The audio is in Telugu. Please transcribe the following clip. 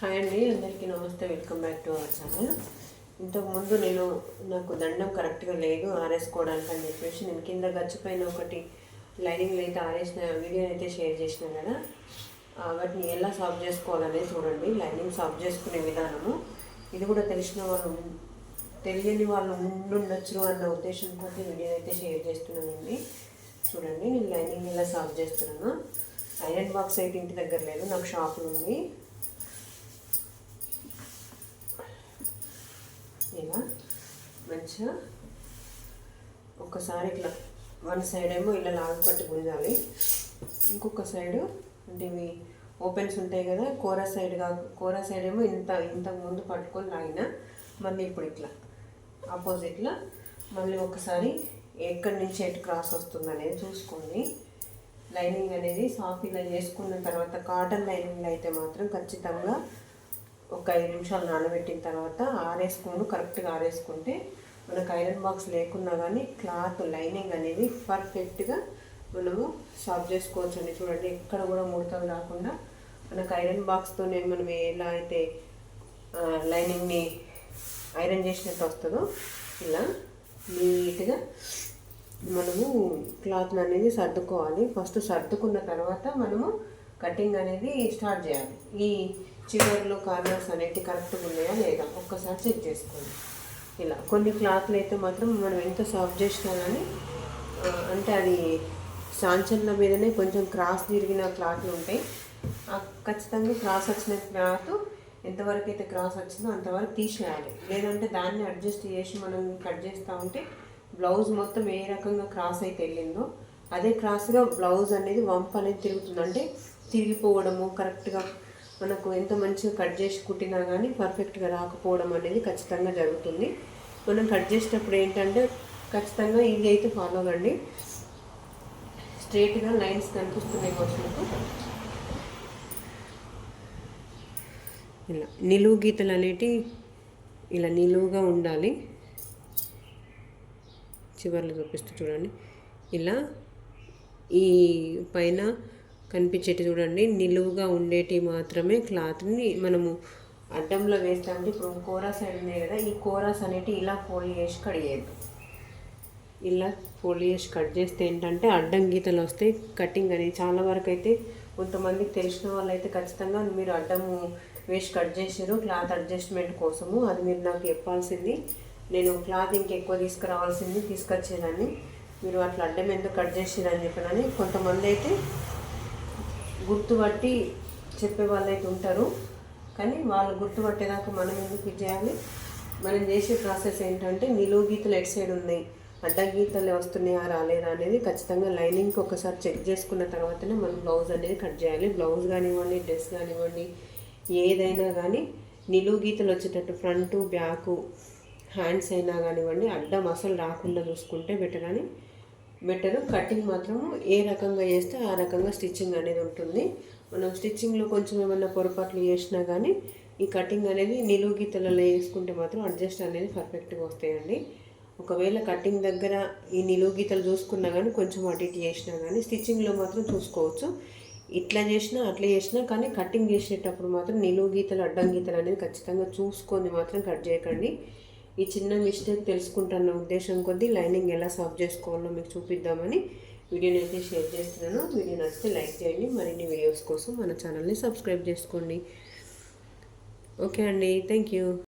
హాయ్ అండి అందరికీ నమస్తే. Welcome back to our channel ఇంతకుముందు నేను నాకు దండం కరెక్ట్గా లేదు ఆరేసుకోవడానికి అని చెప్పేసి నేను కింద గచ్చిపోయిన ఒకటి లైనింగ్లు అయితే ఆరేసిన వీడియో అయితే షేర్ చేసిన కదా. వాటిని ఎలా సాల్వ్ చేసుకోవాలనేది చూడండి. లైనింగ్ సాల్వ్ చేసుకునే విధానము. ఇది కూడా తెలిసిన వాళ్ళు తెలియని వాళ్ళు ఉండుండొచ్చు అన్న ఉద్దేశంతో వీడియో అయితే షేర్ చేస్తున్నానండి. చూడండి నేను లైనింగ్ ఎలా సాల్వ్ చేస్తున్నాను. ఐరన్ బాక్స్ అయితే ఇంటి దగ్గర లేదు నాకు షాపులు ఉంది ఇలా మంచిగా ఒకసారి ఇట్లా వన్ సైడ్ ఏమో ఇలా లాగు పట్టి గుంజాలి. ఇంకొక సైడు అంటే ఇవి ఓపెన్స్ ఉంటాయి కదా కూర సైడ్ కాదు కూర సైడ్ ఏమో ఇంత ఇంతకు ముందు పట్టుకొని లాగిన మళ్ళీ ఇప్పుడు ఇట్లా ఆపోజిట్లో మళ్ళీ ఒకసారి ఎక్కడి నుంచి ఎటు క్రాస్ వస్తుంది అనేది చూసుకోండి. లైనింగ్ అనేది సాఫ్ ఇలా చేసుకున్న తర్వాత కాటన్ లైనింగ్ అయితే మాత్రం ఖచ్చితంగా ఒక ఐదు నిమిషాలు నానబెట్టిన తర్వాత ఆరేసుకొని కరెక్ట్గా ఆరేసుకుంటే మనకు ఐరన్ బాక్స్ లేకున్నా కానీ క్లాత్ లైనింగ్ అనేది పర్ఫెక్ట్గా మనము సాఫ్ చేసుకోవచ్చు అండి చూడండి ఎక్కడ కూడా ముడతలు రాకుండా మనకు ఐరన్ బాక్స్తోనే మనం ఎలా అయితే లైనింగ్ని ఐరన్ చేసినట్టు వస్తుందో ఇలా నీట్గా మనము క్లాత్ అనేది సర్దుకోవాలి. ఫస్ట్ సర్దుకున్న తర్వాత మనము కటింగ్ అనేది స్టార్ట్ చేయాలి. ఈ చివరిలో కార్నర్స్ అనేవి కరెక్ట్గా ఉన్నాయా లేదా ఒక్కసారి చెక్ చేసుకోండి. ఇలా కొన్ని క్లాత్లు అయితే మాత్రం మనం ఎంత సాఫ్ట్ చేసినా కానీ అంటే అది సాంచన్ల మీదనే కొంచెం క్రాస్ తిరిగిన క్లాత్లు ఉంటాయి. ఆ ఖచ్చితంగా క్రాస్ వచ్చిన క్లాత్ ఎంతవరకు అయితే క్రాస్ వచ్చిందో అంతవరకు తీసేయాలి. లేదంటే దాన్ని అడ్జస్ట్ చేసి మనం కట్ చేస్తూ ఉంటే బ్లౌజ్ మొత్తం ఏ రకంగా క్రాస్ అయితే వెళ్ళిందో అదే క్రాస్గా బ్లౌజ్ అనేది వంప్ అనేది తిరుగుతుంది. అంటే తిరిగిపోవడము కరెక్ట్గా మనకు ఎంత మంచిగా కట్ చేసి కుట్టినా కానీ పర్ఫెక్ట్గా రాకపోవడం అనేది ఖచ్చితంగా జరుగుతుంది. మనం కట్ చేసేటప్పుడు ఏంటంటే ఖచ్చితంగా ఇది అయితే ఫాలో అవ్వండి స్ట్రేట్గా లైన్స్ కనిపిస్తున్నాయి వచ్చినప్పుడు ఇలా నిలువు గీతలు అనేటి ఇలా నిలువుగా ఉండాలి. చివర్లు చూపిస్తూ చూడండి. ఇలా ఈ పైన కనిపించేటి చూడండి. నిలువుగా ఉండేటి మాత్రమే క్లాత్ని మనము అడ్డంలో వేస్తామంటే ఇప్పుడు కోరాస్ సైడ్ కదా ఈ కోరాస్ అనేటి ఇలా ఫోల్డ్ చేసి కడిగేది ఇలా ఫోల్డ్ చేసి కట్ చేస్తే ఏంటంటే అడ్డం గీతలు వస్తాయి కటింగ్ అనేది చాలా వరకు అయితే కొంతమందికి తెలిసిన వాళ్ళు అయితే ఖచ్చితంగా మీరు అడ్డము వేసి కట్ చేసారు క్లాత్ అడ్జస్ట్మెంట్ కోసము. అది మీరు నాకు చెప్పాల్సింది. నేను క్లాత్ ఇంకెక్కువ తీసుకురావాల్సింది తీసుకొచ్చేదాన్ని. మీరు అట్లా అడ్డం ఎందుకు కట్ చేసిరని చెప్పనని కొంతమంది అయితే గుర్తుపట్టి చెప్పే వాళ్ళు అయితే ఉంటారు. కానీ వాళ్ళు గుర్తుపట్టేదాకా మనం ఎందుకు ఇది చేయాలి? మనం చేసే ప్రాసెస్ ఏంటంటే నిలువు గీతలు ఎట్ సైడ్ ఉన్నాయి? అడ్డ గీతలు వస్తున్నాయా రాలేదా అనేది ఖచ్చితంగా లైనింగ్కి ఒకసారి చెక్ చేసుకున్న తర్వాతనే మనం బ్లౌజ్ అనేది కట్ చేయాలి. బ్లౌజ్ కానివ్వండి డ్రెస్ కానివ్వండి ఏదైనా కానీ నిలువు గీతలు వచ్చేటట్టు ఫ్రంట్ బ్యాకు హ్యాండ్స్ అయినా కానివ్వండి అడ్డం అసలు రాకుండా చూసుకుంటే బెటర్ అని బెటర్ కటింగ్ మాత్రం ఏ రకంగా చేస్తే ఆ రకంగా స్టిచ్చింగ్ అనేది ఉంటుంది. మనం స్టిచ్చింగ్లో కొంచెం ఏమైనా పొరపాట్లు చేసినా కానీ ఈ కటింగ్ అనేది నిలువు గీతలలో వేసుకుంటే మాత్రం అడ్జస్ట్ అనేది పర్ఫెక్ట్గా వస్తాయండి. ఒకవేళ కటింగ్ దగ్గర ఈ నిలువు గీతలు చూసుకున్నా కానీ కొంచెం అటు ఇటు చేసినా కానీ స్టిచ్చింగ్లో మాత్రం చూసుకోవచ్చు. ఇట్లా చేసినా అట్లా చేసినా కానీ కటింగ్ చేసేటప్పుడు మాత్రం నిలువు గీతలు అడ్డం గీతలు అనేది ఖచ్చితంగా చూసుకొని మాత్రం కట్ చేయకండి. ఈ చిన్న మిస్టేక్ తెలుసుకుంటున్న ఉద్దేశం కొద్దీ లైనింగ్ ఎలా సాఫ్ చేసుకోవాలో మీకు చూపిద్దామని వీడియోని అయితే షేర్ చేస్తున్నాను. వీడియో నచ్చితే లైక్ చేయండి. మరిన్ని వీడియోస్ కోసం మన ఛానల్ని సబ్స్క్రైబ్ చేసుకోండి. ఓకే అండి. Thank you.